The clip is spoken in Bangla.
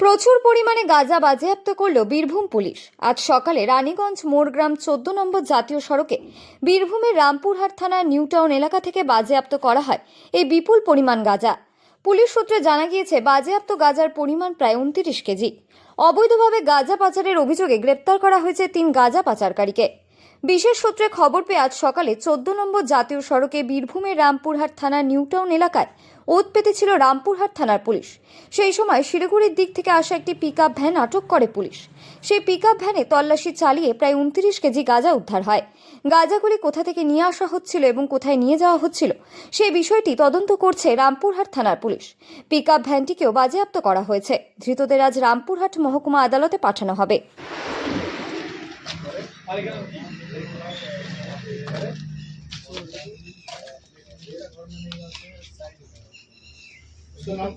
প্রচুর পরিমাণে গাঁজা বাজেয়াপ্ত করল বীরভূম পুলিশ। আজ সকালে রানীগঞ্জ মোড়গ্রাম চোদ্দ নম্বর জাতীয় সড়কে বীরভূমের রামপুরহাট থানার নিউটাউন এলাকা থেকে বাজেয়াপ্ত করা হয় এই বিপুল পরিমাণ গাঁজা। পুলিশ সূত্রে জানা গিয়েছে, বাজেয়াপ্ত গাঁজার পরিমাণ প্রায় উনত্রিশ কেজি। অবৈধভাবে গাঁজা পাচারের অভিযোগে গ্রেপ্তার করা হয়েছে তিন গাঁজা পাচারকারীকে। বিশেষ সূত্রে খবর পেয়ে আজ সকালে চোদ্দ নম্বর জাতীয় সড়কে বীরভূমের রামপুরহাট থানার নিউটাউন এলাকায় ওত পেতেছিল রামপুরহাট থানার পুলিশ। সেই সময় শিলিগুড়ির দিক থেকে আসা একটি পিকআপ ভ্যান আটক করে পুলিশ। সেই পিকআপ ভ্যানে তল্লাশি চালিয়ে প্রায় উনত্রিশ কেজি গাঁজা উদ্ধার হয়। গাঁজাগুলি কোথা থেকে নিয়ে আসা হচ্ছিল এবং কোথায় নিয়ে যাওয়া হচ্ছিল সেই বিষয়টি তদন্ত করছে রামপুরহাট থানার পুলিশ। পিকআপ ভ্যানটিকেও বাজেয়াপ্ত করা হয়েছে। ধৃতদের আজ রামপুরহাট মহকুমা আদালতে পাঠানো হবে। So now